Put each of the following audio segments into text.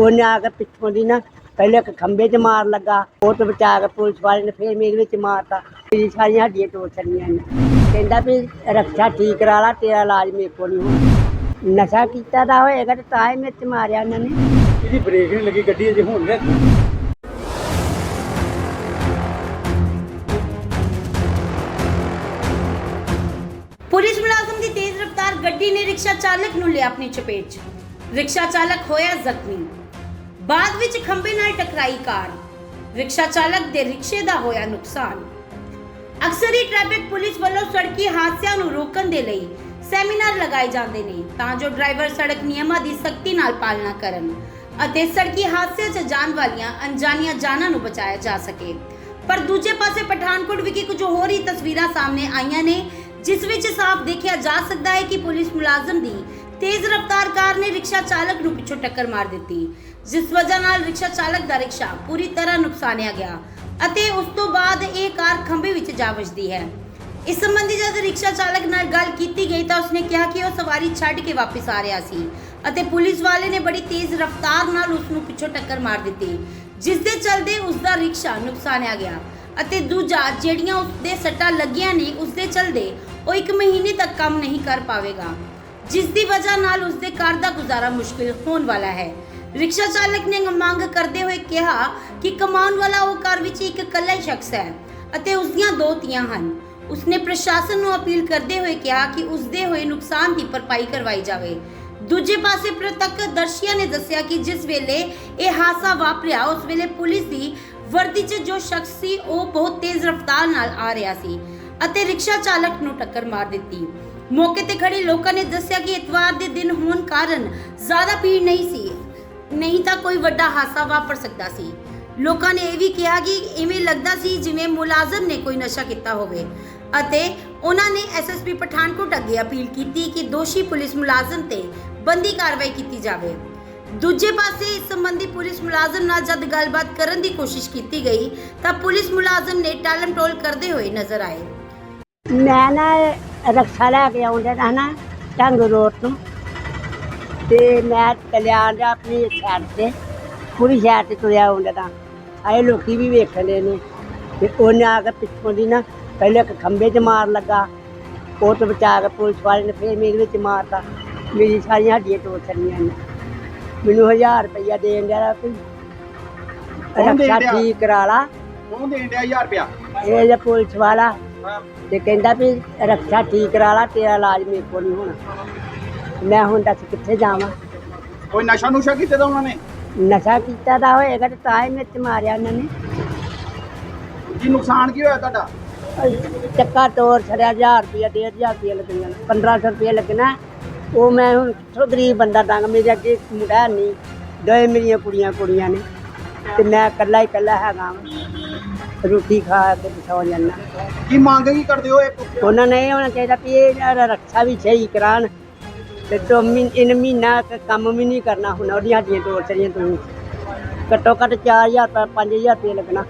ਉਹਨੇ ਆ ਕੇ ਪਿੱਛੋਂ ਦੀ ਨਾ ਪਹਿਲੇ ਇੱਕ ਖੰਭੇ 'ਚ ਮਾਰ ਲੱਗਾ ਉਹ ਤੋਂ ਬਚਾ ਕੇ ਪੁਲਿਸ ਵਾਲੇ ਨੇ ਫੇਰ ਮੇਰੇ ਵਿੱਚ ਮਾਰਤਾ। ਮੇਰੀ ਸਾਰੀਆਂ ਹੱਡੀਆਂ ਤੋੜ ਛੱਡੀਆਂ ਨੇ ਕਹਿੰਦਾ ਵੀ ਰੱਖਿਆ ਠੀਕ ਕਰਾ ਲਾ ਤੇਰਾ ਇਲਾਜ ਮੇਰੇ ਕੋਲ ਨਹੀਂ ਹੋਣਾ। ਨਸ਼ਾ ਕੀਤਾ ਦਾ ਹੋਏਗਾ ਤੇ ਤਾਂ ਹੀ ਮੇਰੇ 'ਚ ਮਾਰਿਆ ਉਹਨਾਂ ਨੇ। ਇਹਦੀ ਬ੍ਰੇਕ ਨਹੀਂ ਲੱਗੀ ਗੱਡੀ ਅਜੇ ਹੁਣ। ਲੱਗੀ ਪੁਲਿਸ ਮੁਲਾਜ਼ਮ ਦੀ ਤੇਜ਼ ਰਫ਼ਤਾਰ ਗੱਡੀ ਨੇ ਰਿਕਸ਼ਾ ਚਾਲਕ ਨੂੰ ਲਿਆ ਆਪਣੀ ਚਪੇਟ 'ਚ। ਰਿਕਸ਼ਾ ਚਾਲਕ ਹੋਇਆ ਜ਼ਖਮੀ। ਬਾਅਦ ਵਿੱਚ ਖੰਭੇ ਨਾਲ ਟਕਰਾਈ ਕਾਰ। ਰਿਕਸ਼ਾ ਚਾਲਕ ਦੇ ਰਿਕਸ਼ੇ ਦਾ ਹੋਇਆ ਨੁਕਸਾਨ। ਅਕਸਰ ਹੀ ਟ੍ਰੈਫਿਕ ਪੁਲਿਸ ਵੱਲੋਂ ਸੜਕੀ ਹਾਦਸਿਆਂ ਨੂੰ ਰੋਕਣ ਦੇ ਲਈ ਸੈਮੀਨਾਰ ਲਗਾਏ ਜਾਂਦੇ ਨੇ, ਤਾਂ ਜੋ ਡਰਾਈਵਰ ਸੜਕ ਨਿਯਮਾਂ ਦੀ ਸਖਤੀ ਨਾਲ ਪਾਲਣਾ ਕਰਨ ਅਤੇ ਸੜਕੀ ਹਾਦਸਿਆਂ 'ਚ ਜਾਣ ਵਾਲੀਆਂ ਅਣਜਾਣੀਆਂ ਜਾਨਾਂ ਨੂੰ ਬਚਾਇਆ ਜਾ ਸਕੇ। ਪਰ ਦੂਜੇ ਪਾਸੇ ਪਠਾਨਕੋਟ ਵਿਖੇ ਕੁਝ ਹੋਰ ਹੀ ਤਸਵੀਰਾਂ ਸਾਹਮਣੇ ਆਈਆਂ ਨੇ, ਜਿਸ ਵਿੱਚ ਸਾਫ਼ ਦੇਖਿਆ ਜਾ ਸਕਦਾ ਹੈ ਕਿ ਪੁਲਿਸ ਮੁਲਾਜ਼ਮ ਦੀ ਤੇਜ਼ ਰਫ਼ਤਾਰ ਕਾਰ ਨੇ ਰਿਕਸ਼ਾ ਚਾਲਕ ਨੂੰ ਪਿੱਛੋਂ ਟੱਕਰ ਮਾਰ ਦਿੱਤੀ, ਜਿਸ ਵਜ੍ਹਾ ਨਾਲ ਰਿਕਸ਼ਾ ਚਾਲਕ ਦਾ ਰਿਕਸ਼ਾ ਪੂਰੀ ਤਰ੍ਹਾਂ ਨੁਕਸਾਨਿਆ ਗਿਆ ਅਤੇ ਉਸ ਤੋਂ ਬਾਅਦ ਇਹ ਕਾਰ ਖੰਭੇ ਵਿੱਚ ਜਾ ਵੱਜਦੀ ਹੈ। ਇਸ ਸੰਬੰਧੀ ਜਦ ਰਿਕਸ਼ਾ ਚਾਲਕ ਨਾਲ ਗੱਲ ਕੀਤੀ ਗਈ ਤਾਂ ਉਸਨੇ ਕਿਹਾ ਕਿ ਉਹ ਸਵਾਰੀ ਛੱਡ ਕੇ ਵਾਪਸ ਆ ਰਿਹਾ ਸੀ ਅਤੇ ਪੁਲਿਸ ਵਾਲੇ ਨੇ ਬੜੀ ਤੇਜ਼ ਰਫ਼ਤਾਰ ਨਾਲ ਉਸ ਨੂੰ ਪਿੱਛੋਂ ਟੱਕਰ ਮਾਰ ਦਿੱਤੀ ਜਿਸ ਦੇ ਚਲਦੇ ਉਸ ਦਾ ਰਿਕਸ਼ਾ ਨੁਕਸਾਨਿਆ ਗਿਆ ਅਤੇ ਦੂਜਾ ਜਿਹੜੀਆਂ ਉਸ ਦੇ ਸੱਟਾਂ ਲੱਗੀਆਂ ਨੇ ਉਸ ਦੇ ਚਲਦੇ ਉਹ ਇੱਕ ਮਹੀਨੇ ਤੱਕ ਕੰਮ ਨਹੀਂ ਕਰ ਪਾਵੇਗਾ। ਜਿਸ ਦੀ ਵਜ੍ਹਾ ਨਾਲ ਉਸ ਦੇ ਘਰ ਦਾ ਗੁਜ਼ਾਰਾ ਮੁਸ਼ਕਿਲ ਹੋਣ ਵਾਲਾ ਹੈ। ਰਿਕਸ਼ਾ ਚਾਲਕ ਨੇ ਮੰਗ ਕਰਦੇ ਹੋਏ ਕਿਹਾ ਕਿ ਕਮਾਉਣ ਵਾਲਾ ਉਹ ਘਰ ਵਿੱਚ ਇੱਕ ਇਕੱਲਾ ਹੀ ਸ਼ਖਸ ਹੈ ਅਤੇ ਉਸ ਦੀਆਂ ਦੋ ਧੀਆਂ ਹਨ। ਉਸਨੇ ਪ੍ਰਸ਼ਾਸਨ ਨੂੰ ਅਪੀਲ ਕਰਦੇ ਹੋਏ ਕਿਹਾ ਕਿ ਉਸ ਦੇ ਹੋਏ ਨੁਕਸਾਨ ਦੀ ਭਰਪਾਈ ਕਰਵਾਈ ਜਾਵੇ। ਦੂਜੇ ਪਾਸੇ ਪ੍ਰਤੱਖਦਰਸ਼ੀਆਂ ਨੇ ਦੱਸਿਆ ਕਿ ਜਿਸ ਵੇਲੇ ਇਹ ਹਾਦਸਾ ਵਾਪਰਿਆ, ਉਸ ਵੇਲੇ ਪੁਲਿਸ ਦੀ ਵਰਦੀ 'ਚ ਜੋ ਸ਼ਖਸ ਸੀ, ਉਹ ਬਹੁਤ ਤੇਜ਼ ਰਫ਼ਤਾਰ ਨਾਲ ਆ ਰਿਹਾ ਸੀ। ਅਤੇ ਰਿਕਸ਼ਾ ਚਾਲਕ ਨੂੰ ਟੱਕਰ ਮਾਰ ਦਿੱਤੀ। ਮੌਕੇ ਤੇ ਖੜੇ ਲੋਕਾਂ ਨੇ ਦੱਸਿਆ ਕਿ ਇਤਵਾਰ ਦੇ ਦਿਨ ਹੋਣ ਕਾਰਨ ਜ਼ਿਆਦਾ ਭੀੜ ਨਹੀਂ ਸੀ। ਨਹੀਂ ਤਾਂ ਕੋਈ ਵੱਡਾ ਹਾਦਸਾ ਵਾਪਰ ਸਕਦਾ ਸੀ। ਲੋਕਾਂ ਨੇ ਇਹ ਵੀ ਕਿਹਾ ਕਿ ਇਵੇਂ ਲੱਗਦਾ ਸੀ ਜਿਵੇਂ ਮੁਲਾਜ਼ਮ ਨੇ ਕੋਈ ਨਸ਼ਾ ਕੀਤਾ ਹੋਵੇ। ਅਤੇ ਉਹਨਾਂ ਨੇ ਐਸਐਸਪੀ ਪਠਾਨਕੋਟ ਅੱਗੇ ਅਪੀਲ ਕੀਤੀ ਕਿ ਦੋਸ਼ੀ ਪੁਲਿਸ ਮੁਲਾਜ਼ਮ ਤੇ ਬੰਦੀ ਕਾਰਵਾਈ ਕੀਤੀ ਜਾਵੇ। ਦੂਜੇ ਪਾਸੇ ਇਸ ਸੰਬੰਧੀ ਪੁਲਿਸ ਮੁਲਾਜ਼ਮ ਨਾਲ ਜਦ ਗੱਲਬਾਤ ਕਰਨ ਦੀ ਕੋਸ਼ਿਸ਼ ਕੀਤੀ ਗਈ ਤਾਂ ਪੁਲਿਸ ਮੁਲਾਜ਼ਮ ਨੇ ਟਾਲਮਟੋਲ ਕਰਦੇ ਹੋਏ ਨਜ਼ਰ ਆਏ। ਮੈਂ ਨਾ ਰਕਸ਼ਾ ਲੈ ਕੇ ਆਉਂਦਾ ਨਾ ਨਾ ਢੰਗ ਰੋਡ ਤੋਂ। ਤੇ ਮੈਂ ਚੱਲਿਆ ਜਾ ਆਪਣੀ ਸਾਈਡ ਤੇ ਪੂਰੀ ਸਾਈਡ ਤੇ ਤੁਰਿਆ ਆਉਂਦਾ ਤਾਂ ਆਏ ਲੋਕੀ ਵੀ ਵੇਖਦੇ ਨੇ। ਤੇ ਉਹਨੇ ਆ ਕੇ ਪਿੱਛੋਂ ਦੀ ਨਾ ਪਹਿਲੇ ਇੱਕ ਖੰਭੇ 'ਚ ਮਾਰ ਲੱਗਾ। ਉਹ ਤੋਂ ਬਚਾ ਕੇ ਪੁਲਿਸ ਵਾਲੇ ਨੇ ਫੇਰ ਮੇਰੇ ਵਿੱਚ ਮਾਰਤਾ। ਮੇਰੀ ਸਾਰੀਆਂ ਹੱਡੀਆਂ ਤੋੜ ਛੱਡੀਆਂ ਨੇ। ਮੈਨੂੰ 1000 ਰੁਪਇਆ ਦੇਣ ਦਿਆ ਕੋਈ। ਕੌਣ ਦੇਣ ਰਕਸ਼ਾ ਡਿਆ? ਠੀਕ ਕਰਾ ਲਾ। ਕੌਣ ਦੇਣ ਡਿਆ 1000 ਰੁਪਿਆ ਇਹ ਜੇ ਪੁਲਿਸ ਵਾਲਾ ਤੇ ਕਹਿੰਦਾ ਵੀ ਰੱਖਿਆ ਠੀਕ ਕਰਾ ਲਾ ਤੇਰਾ ਇਲਾਜ ਮੇਰੇ ਕੋਲ ਨਹੀਂ ਹੋਣਾ। ਮੈਂ ਹੁਣ ਦੱਸ ਕਿੱਥੇ ਜਾਵਾਂ। ਕੋਈ ਨਸ਼ਾ ਨੁਸ਼ਾ ਕੀਤੇ ਉਹਨਾਂ ਨੇ? ਨਸ਼ਾ ਕੀਤਾ ਦਾ ਹੋਏਗਾ ਤੇ ਤਾਂ ਹੀ ਮੇਰੇ ਤੇ ਮਾਰਿਆ ਉਹਨਾਂ ਨੇ। ਕੀ ਨੁਕਸਾਨ ਕੀ ਹੋਇਆ ਤੁਹਾਡਾ? ਚੱਕਾ ਤੋੜ ਛੜਿਆ 1000 ਰੁਪਇਆ 1500 ਰੁਪਇਆ ਲੱਗਣਾ 1500 ਰੁਪਇਆ ਲੱਗਣਾ। ਉਹ ਮੈਂ ਹੁਣ ਕਿੱਥੋਂ ਗਰੀਬ ਬੰਦਾ ਡੰਗ ਮੇਰੇ ਅੱਗੇ ਮੁੰਡਾ ਨਹੀਂ ਦੋਏ ਮੇਰੀਆਂ ਕੁੜੀਆਂ ਕੁੜੀਆਂ ਨੇ। ਤੇ ਮੈਂ ਇਕੱਲਾ ਹੀ ਇਕੱਲਾ ਹੈਗਾ ਵਾਂ। ਰੋਟੀ ਖਾ ਕੇ ਸੌ ਜਾਂਦਾ। ਕੀ ਮੰਗ ਕੀ ਕਰਦੇ ਹੋ ਇਹ ਉਹਨਾਂ ਨੇ ਇਹ ਹੋਣਾ ਚਾਹੀਦਾ ਵੀ ਇਹ ਜਿਹੜਾ ਰੱਖਿਆ ਵੀ ਸਹੀ ਕਰਾਣ ਤੇ ਦੋ ਮਹੀਨ ਇਨ ਮਹੀਨਾ ਕੁ ਕੰਮ ਵੀ ਨਹੀਂ ਕਰਨਾ ਹੁਣ ਉਹਦੀਆਂ ਹੱਡੀਆਂ ਤੋੜ ਚੜੀਆਂ ਤੂੰ। ਘੱਟੋ ਘੱਟ 4000 ਤਾਂ 5000 ਰੁਪਏ ਲੱਗਣਾ।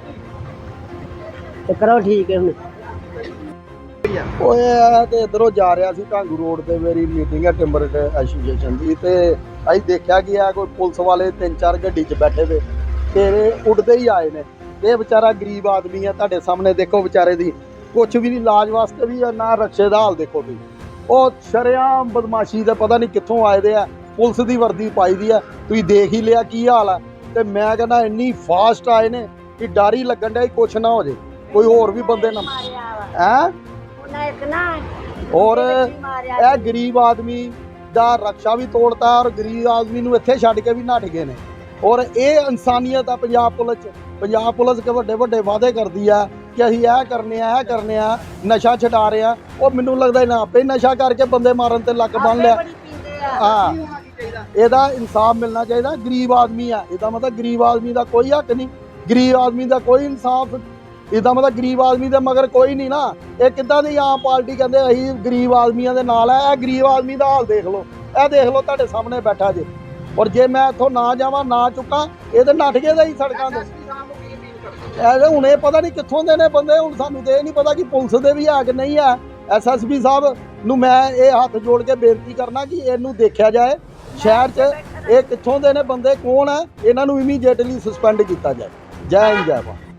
ਤੇ ਕਰੋ ਠੀਕ ਹੈ ਹੁਣ। ਓਏ ਇਹ ਤੇ ਇਧਰੋਂ ਜਾ ਰਿਹਾ ਸੀ ਢਾਂਗੂ ਰੋਡ ਤੇ ਮੇਰੀ ਮੀਟਿੰਗ ਹੈ ਟਿੰਬਰ ਐਸੋਸੀਏਸ਼ਨ ਦੀ। ਤੇ ਅਸੀਂ ਦੇਖਿਆ ਕਿ ਆ ਕੋਈ ਪੁਲਿਸ ਵਾਲੇ ਤਿੰਨ ਚਾਰ ਗੱਡੀ 'ਚ ਬੈਠੇ ਵੇ। ਤੇ ਉੱਡਦੇ ਹੀ ਆਏ ਨੇ। ਇਹ ਵਿਚਾਰਾ ਗਰੀਬ ਆਦਮੀ ਆ ਤੁਹਾਡੇ ਸਾਹਮਣੇ ਦੇਖੋ ਵਿਚਾਰੇ ਦੀ। ਕੁਝ ਵੀ ਨਹੀਂ ਇਲਾਜ ਵਾਸਤੇ ਵੀ ਨਾ ਰਕਸ਼ੇ ਦਾ ਹਾਲ ਦੇਖੋ ਤੁਸੀਂ। ਉਹ ਸ਼ਰਿਆਮ ਬਦਮਾਸ਼ੀ ਦਾ ਪਤਾ ਨਹੀਂ ਕਿੱਥੋਂ ਆਏ ਦੇ ਆ। ਪੁਲਿਸ ਦੀ ਵਰਦੀ ਪਾਈ ਦੀ ਆ। ਤੁਸੀਂ ਦੇਖ ਹੀ ਲਿਆ ਕੀ ਹਾਲ ਆ। ਤੇ ਮੈਂ ਕਹਿੰਦਾ ਇੰਨੀ ਫਾਸਟ ਆਏ ਨੇ ਕਿ ਡਰ ਹੀ ਲੱਗਣ ਡਿਆ ਕੁਛ ਨਾ ਹੋ ਜੇ। ਕੋਈ ਹੋਰ ਵੀ ਬੰਦੇ ਨਾ ਹੈ? ਉਹਨਾਂ ਇੱਕ ਨਾ ਔਰ ਇਹ ਗਰੀਬ ਆਦਮੀ ਦਾ ਰਕਸ਼ਾ ਵੀ ਤੋੜਤਾ ਔਰ ਗਰੀਬ ਆਦਮੀ ਨੂੰ ਇੱਥੇ ਛੱਡ ਕੇ ਵੀ ਨੱਠ ਗਏ ਨੇ। ਔਰ ਇਹ ਇਨਸਾਨੀਅਤ ਆ ਪੰਜਾਬ ਪੁਲਿਸ ਚ। ਪੰਜਾਬ ਪੁਲਿਸ ਕੇ ਵੱਡੇ ਵੱਡੇ ਵਾਅਦੇ ਕਰਦੀ ਆ ਕਿ ਅਸੀਂ ਇਹ ਕਰਨੇ ਆ ਇਹ ਕਰਨੇ ਆ ਨਸ਼ਾ ਛਡਾ ਰਹੇ ਆ। ਉਹ ਮੈਨੂੰ ਲੱਗਦਾ ਇਹਨਾਂ ਆਪੇ ਨਸ਼ਾ ਕਰਕੇ ਬੰਦੇ ਮਾਰਨ ਤੇ ਲੱਕ ਬੰਨ ਲਿਆ। ਹਾਂ। ਇਹਦਾ ਇਨਸਾਫ ਮਿਲਣਾ ਚਾਹੀਦਾ ਗਰੀਬ ਆਦਮੀ ਆ। ਇਹਦਾ ਮਤਲਬ ਗਰੀਬ ਆਦਮੀ ਦਾ ਕੋਈ ਹੱਕ ਨਹੀਂ। ਗਰੀਬ ਆਦਮੀ ਦਾ ਕੋਈ ਇਨਸਾਫ ਇਹਦਾ ਮਤਲਬ ਗਰੀਬ ਆਦਮੀ ਦੇ ਮਗਰ ਕੋਈ ਨਹੀਂ ਨਾ। ਇਹ ਕਿੱਦਾਂ ਦੀ ਆਮ ਪਾਰਟੀ ਕਹਿੰਦੇ ਅਸੀਂ ਗਰੀਬ ਆਦਮੀਆਂ ਦੇ ਨਾਲ ਆ ਇਹ ਗਰੀਬ ਆਦਮੀ ਦਾ ਹਾਲ ਦੇਖ ਲਓ। ਇਹ ਦੇਖ ਲਓ ਤੁਹਾਡੇ ਸਾਹਮਣੇ ਬੈਠਾ ਜੇ। ਔਰ ਜੇ ਮੈਂ ਇੱਥੋਂ ਨਾ ਜਾਵਾਂ, ਨਾ ਚੁੱਕਾਂ, ਇਹ ਤਾਂ ਨੱਠ ਗਏ ਦਾ ਹੀ ਸੜਕਾਂ ਤੇ। ਇਹ ਹੁਣ ਇਹ ਪਤਾ ਨਹੀਂ ਕਿੱਥੋਂ ਦੇ ਨੇ ਬੰਦੇ, ਹੁਣ ਸਾਨੂੰ ਤੇ ਇਹ ਨਹੀਂ ਪਤਾ ਕਿ ਪੁਲਿਸ ਦੇ ਵੀ ਆ ਕਿ ਨਹੀਂ ਆ ਐਸਐਸਪੀ ਸਾਹਿਬ ਨੂੰ ਮੈਂ ਇਹ ਹੱਥ ਜੋੜ ਕੇ ਬੇਨਤੀ ਕਰਨਾ ਕਿ ਇਹਨੂੰ ਦੇਖਿਆ ਜਾਏ। ਸ਼ਹਿਰ 'ਚ ਇਹ ਕਿੱਥੋਂ ਦੇ ਨੇ ਬੰਦੇ, ਕੌਣ ਹੈ? ਇਹਨਾਂ ਨੂੰ ਇਮੀਡੀਏਟਲੀ ਸਸਪੈਂਡ ਕੀਤਾ ਜਾਏ। ਜੈ ਹਿੰਦ, ਜੈ ਭਾਰਤ।